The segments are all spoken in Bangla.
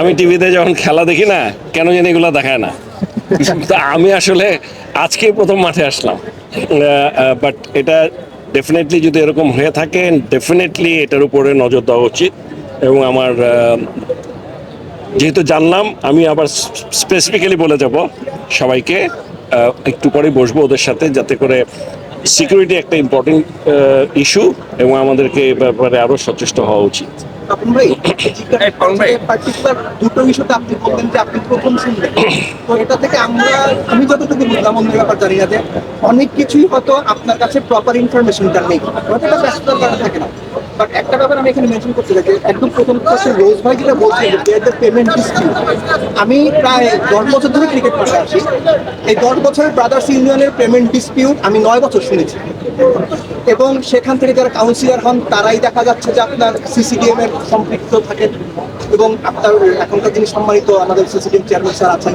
আমি টিভিতে যখন খেলা দেখি না কেন জানি এগুলো দেখায় না। তা আমি আসলে আজকে প্রথম মাঠে আসলাম। বাট এটা ডেফিনেটলি যদি এরকম হয়ে থাকে ডেফিনেটলি এটার উপরে নজর দেওয়া উচিত। এবং আমার যেহেতু জানলাম আমি আবার স্পেসিফিক্যালি বলে যাব সবাইকে। একটু পরে বসবো ওদের সাথে যাতে করে সিকিউরিটি একটা ইম্পর্টেন্ট ইস্যু এবং আমাদেরকে এ ব্যাপারে আরও সচেষ্ট হওয়া উচিত। ভাই পার্টিকুলার দুটো ইস্যুতে আপনি বললেন যে আপনি প্রথম শুনলেন। তো এটা থেকে আমরা আমি যতটুকু বুঝলাম অন্য ব্যাপার জানি না যে অনেক কিছুই হয়তো আপনার কাছে প্রপার ইনফরমেশনটা নেই। হয়তো এটা ব্যস্ততার কারণে থাকে না। বাট একটা ব্যাপার আমি এখানে মেনশন করতে চাই একদম প্রথম রোজ ভাই যেটা পেমেন্ট আমি প্রায় দশ বছর ধরে ক্রিকেট মাঠে আছি। এই দশ বছরের ব্রাদার্স ইউনিয়নের পেমেন্ট ডিসপিউট আমি নয় বছর শুনেছি। এবং সেখান থেকে যারা কাউন্সিলর হন, তারাই দেখা যাচ্ছে যে আপনার সিসিডিএম এর সম্পৃক্ত থাকেন এবং আপনার এখনকার যিনি সম্মানিত আমাদের সিসিডিএম চেয়ারম্যান স্যার আছেন,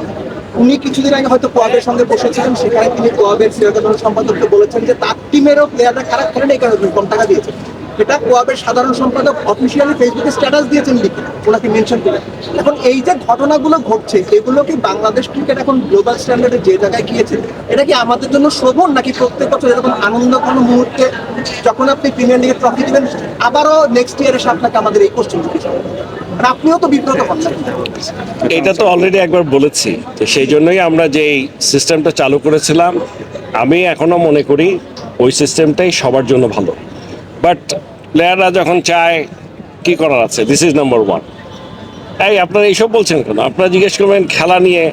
উনি কিছুদিন আগে হয়তো কোয়াবের সঙ্গে বসেছিলেন, সেখানে তিনি কোয়াবের সিরাজের সম্পাদককে বলেছেন যে তার টিমেরও প্লেয়াররা খারাপ খেলেন এই কারণে কম টাকা দিয়েছেন। এটা কোয়াবের সাধারণ সম্পাদক অফিসিয়ালি ফেসবুকে স্ট্যাটাস দিয়েছেন লিখে, ওনাকে মেনশন করে। এখন এই যে ঘটনাগুলো ঘটছে, এগুলো কি বাংলাদেশ ক্রিকেট এখন গ্লোবাল স্ট্যান্ডার্ডে যে জায়গায় গিয়েছে, এটা কি আমাদের জন্য শোভন নাকি প্রত্যেক বছর এরকম আনন্দ কোনো মুহূর্তে যখন আপনি প্রিমিয়ার লিগের ট্রফি দিবেন, আবারও নেক্সট ইয়ার এসে আপনাকে আমাদের এই কোশ্চেন জিজ্ঞেস আপনিও তো এটা তো অলরেডি একবার বলেছি, তো সেই জন্যই আমরা যে সিস্টেমটা চালু করেছিলাম, আমি এখনও মনে করি ওই সিস্টেমটাই সবার জন্য ভালো। বাট প্লেয়াররা যখন চায় কি করার আছে? দিস ইজ নাম্বার ওয়ান এই আপনারা এইসব বলছেন কেন? আপনারা জিজ্ঞেস করবেন খেলা নিয়ে।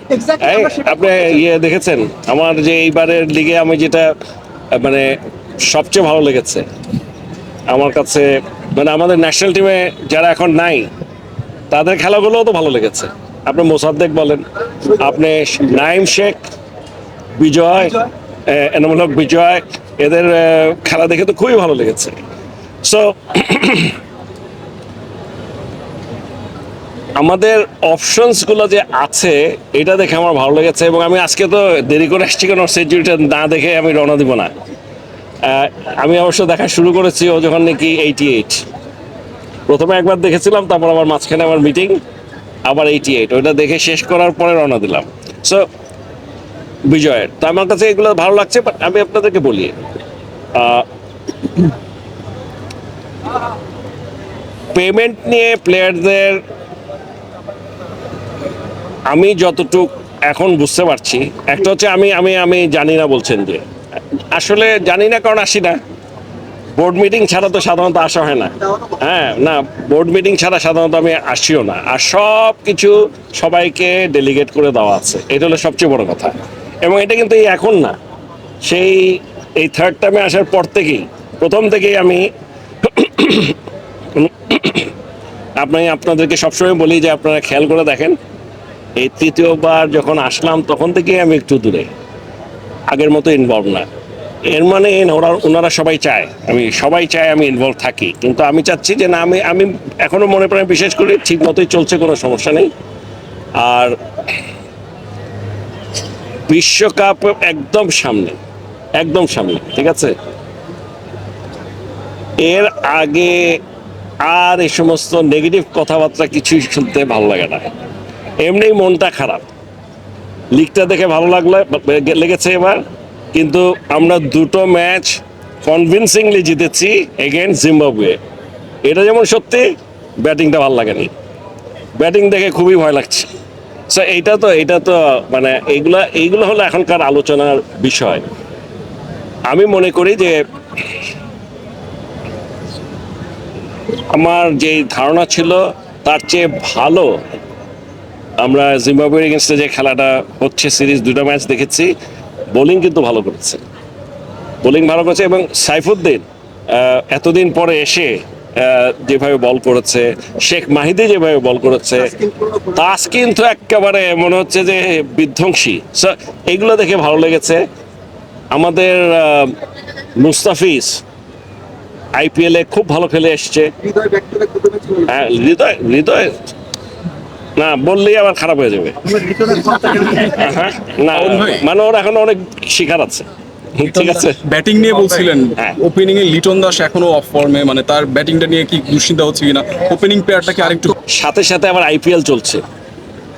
আপনি ইয়ে দেখেছেন? আমার যে এইবারের লিগে আমি যেটা মানে সবচেয়ে ভালো লেগেছে আমার কাছে মানে আমাদের ন্যাশনাল টিমে যারা এখন নাই তাদের খেলাগুলোও তো ভালো লেগেছে। আপনি মোসাদ্দেক বলেন আপনি নাইম শেখ বিজয় আহ, এনামুল হক বিজয় এদের খেলা দেখে তো খুবই ভালো লেগেছে। সো আমাদের অপশনসগুলো যে আছে, এটা দেখে আমার ভালো লেগেছে এবং আমি আজকে তো দেরি করে আসছি কেন সেঞ্চুরিটা না দেখে আমি রওনা দিব না। আমি অবশ্য দেখা শুরু করেছি ও যখন নাকি এইটি এইট প্রথমে একবার দেখেছিলাম, তারপর আবার মাঝখানে আমার মিটিং আবার এইটি এইট ওইটা দেখে শেষ করার পরে রওনা দিলাম। সো বিজয়ের। তো আমার কাছে এগুলো ভালো লাগছে বাট আমি আপনাদেরকে বলি পেমেন্ট নিয়ে প্লেয়ারদের আমি যতটুক এখন বুঝতে পারছি, একটা হচ্ছে আমি আমি আমি জানি না বলছেন যে। আসলে জানি না কারণ আসি না। বোর্ড মিটিং ছাড়া তো সাধারণত আসা হয় না। হ্যাঁ না বোর্ড মিটিং ছাড়া সাধারণত আমি আসিও না। আর সব কিছু সবাইকে ডেলিগেট করে দেওয়া আছে। এটা হলো সবচেয়ে বড় কথা। এবং এটা কিন্তু এই এখন না। সেই, এই থার্ড টাইমে আসার পর থেকেই, প্রথম থেকেই আমি আপনি আপনাদেরকে সবসময় বলি যে আপনারা খেয়াল করে দেখেন, এই তৃতীয়বার যখন আসলাম, তখন থেকেই আমি একটু দূরে। আগের মতো ইনভলভ না। এর মানে ওরা ওনারা সবাই চায়। আমি সবাই চায় আমি ইনভলভ থাকি। কিন্তু আমি চাচ্ছি যে না, আমি আমি এখনও মনে প্রাণে বিশেষ করি, ঠিক মতোই চলছে, কোনো সমস্যা নেই। আর বিশ্বকাপ একদম সামনে। একদম সামনে, ঠিক আছে? এর আগে আর এই সমস্ত নেগেটিভ কথাবার্তা কিছুই শুনতে ভালো লাগে না। এমনি মনটা খারাপ। লিগটা দেখে ভালো লাগল, লেগেছে এবার। কিন্তু আমরা দুটো ম্যাচ কনভিনসিংলি জিতেছি এগেনস্ট জিম্বাবুয়ে এটা যেমন সত্যি ব্যাটিংটা ভালো লাগেনি। ব্যাটিং দেখে খুবই ভয় লাগছে। সো এইটা তো এটা তো মানে এইগুলা, এইগুলো হলো এখনকার আলোচনার বিষয়। আমি মনে করি যে আমার যে ধারণা ছিল, তার চেয়ে ভালো আমরা জিম্বাবুয়ের এগেনস্টে যে খেলাটা হচ্ছে সিরিজ দুটো ম্যাচ দেখেছি, বোলিং কিন্তু ভালো করেছে। বোলিং ভালো করেছে এবং সাইফুদ্দিন এতদিন পরে এসে যেভাবে বল করেছে, শেখ মাহিদি যেভাবে বল করেছে, তাস কিন্তু একেবারে মনে হচ্ছে যে বিধ্বংসী। এগুলো দেখে ভালো লেগেছে। আমাদের মুস্তাফিজ আইপিএলে খুব ভালো খেলে এসছে। হৃদয়। হ্যাঁ, হৃদয় হৃদয় না বললেই আবার খারাপ হয়ে যাবে। হ্যাঁ, না মানে ওর এখন অনেক শিকার আছে। ঠিক আছে? ব্যাটিং নিয়ে বলছিলেন। হ্যাঁ। ওপেনিং এ লিটন দাস এখনও অফ ফর্মে মানে তার ব্যাটিংটা নিয়ে কি দুশ্চিন্তা হচ্ছে কিনা? ওপেনিং প্লেয়ারটাকে আরেকটু সাথে সাথে আবার আইপিএল চলছে।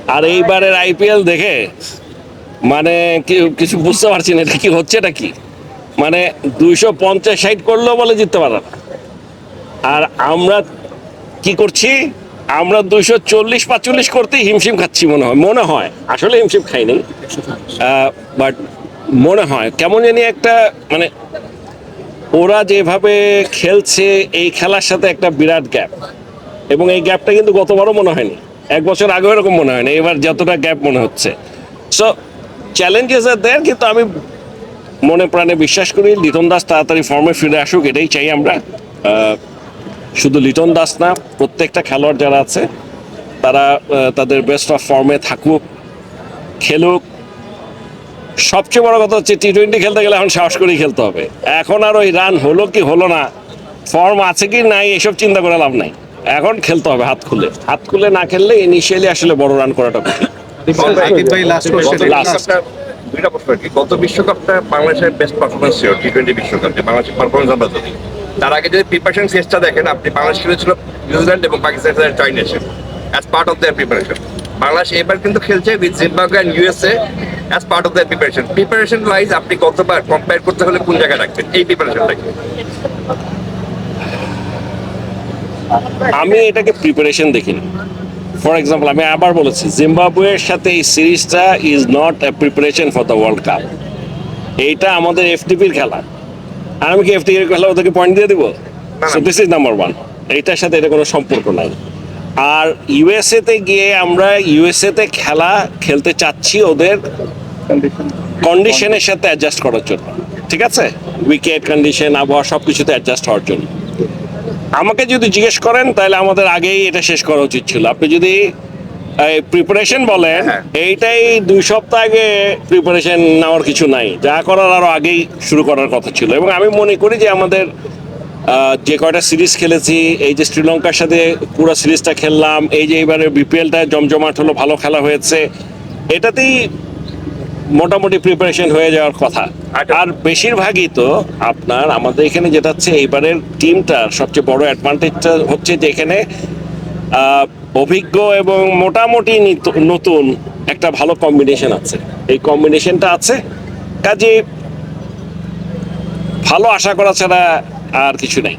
আর এইবারের আইপিএল দেখে মানে কি- কিছু বুঝতে পারছি না এটা কি হচ্ছে এটা কি? মানে দুইশো পঞ্চাশ ষাট করলেও বলে জিততে পারে না। আর আমরা কি করছি? আমরা দুইশো চল্লিশ পাঁচচল্লিশ করতেই হিমশিম খাচ্ছি মনে হয় মনে হয়। আসলে হিমশিম খাইনি। বাট মনে হয়। কেমন জানি একটা মানে ওরা যেভাবে খেলছে, এই খেলার সাথে একটা বিরাট গ্যাপ এবং এই গ্যাপটা কিন্তু গতবারও মনে হয়নি। এক বছর আগেও এরকম মনে হয়নি। এবার যতটা গ্যাপ মনে হচ্ছে। সো চ্যালেঞ্জেস আর দেয় কিন্তু আমি মনে প্রাণে বিশ্বাস করি লিটন দাস তাড়াতাড়ি ফর্মে ফিরে আসুক এটাই চাই আমরা। শুধু লিটন দাস না প্রত্যেকটা খেলোয়াড় যারা আছে তারা তাদের বেস্ট অফ ফর্মে থাকুক খেলুক। সবচেয়ে বড় কথা হচ্ছে টি টোয়েন্টি খেলতে গেলে এখন সাহস করেই খেলতে হবে। এখন আর ওই রান হলো কি হলো না ফর্ম আছে কি নাই এসব চিন্তা করে লাভ নাই। এখন খেলতে হবে হাত খুলে। হাত খুলে না খেললে ইনিশিয়ালি আসলে বড় রান করাটা কঠিন। লাস্ট দুইটা প্রশ্ন আর কি গত বিশ্বকাপটা বাংলাদেশের বেস্ট পারফরমেন্স ছিল টি টোয়েন্টি বিশ্বকাপে বাংলাদেশের পারফরমেন্স আমরা যদি তার আগে যদি প্রিপারেশন টেস্টটা দেখেন, আপনি বাংলাদেশ খেলেছিল নিউজিল্যান্ড এবং পাকিস্তানের সাথে জয় as part of their preparation Bangladesh এবার কিন্তু খেলছে with Zimbabwe and USA as part of their preparation preparation wise আপনি কতবার কম্পেয়ার করতে হলে কোন জায়গায় রাখবেন? এই প্রিপারেশনটাকে আমি এটাকে প্রিপারেশন দেখিনি। ফর এক্সাম্পল আমি আবার বলেছি জিম্বাবুয়ের সাথে এই সিরিজটা is not a preparation for the World Cup এইটা আমাদের এফটিপির খেলা। আর আমি কি এফটিপির খেলা ওদেরকে পয়েন্ট দিয়ে দিব? So this is number one এইটার সাথে এটা কোনো সম্পর্ক নাই। আর ইউএসএ তে গিয়ে আমরা ইউএসএ তে খেলা খেলতে চাচ্ছি ওদের কন্ডিশনের সাথে অ্যাডজাস্ট করার জন্য। ঠিক আছে? উইকেট কন্ডিশন আবহাওয়া সব কিছুতে অ্যাডজাস্ট হওয়ার জন্য। আমাকে যদি জিজ্ঞেস করেন তাহলে আমাদের আগেই এটা শেষ করা উচিত ছিল। আপনি যদি প্রিপারেশন বলেন হ্যাঁ। এইটাই দুই সপ্তাহ আগে প্রিপারেশন নেওয়ার কিছু নাই। যা করার আরও আগেই শুরু করার কথা ছিল। এবং আমি মনে করি যে আমাদের যে কয়টা সিরিজ খেলেছি এই যে শ্রীলঙ্কার সাথে পুরো সিরিজটা খেললাম এই যে এবারে বিপিএলটা জমজমাট হলো ভালো খেলা হয়েছে এটাতেই মোটামুটি প্রিপারেশন হয়ে যাওয়ার কথা। আচ্ছা। আর বেশিরভাগই তো আপনার আমাদের এখানে যেটা হচ্ছে এইবারের টিমটার সবচেয়ে বড় অ্যাডভান্টেজটা হচ্ছে যে এখানে অভিজ্ঞ এবং মোটামুটি নতুন একটা ভালো কম্বিনেশন আছে। এই কম্বিনেশনটা আছে। কাজে ভালো আশা করা ছাড়া আর কিছু নাই।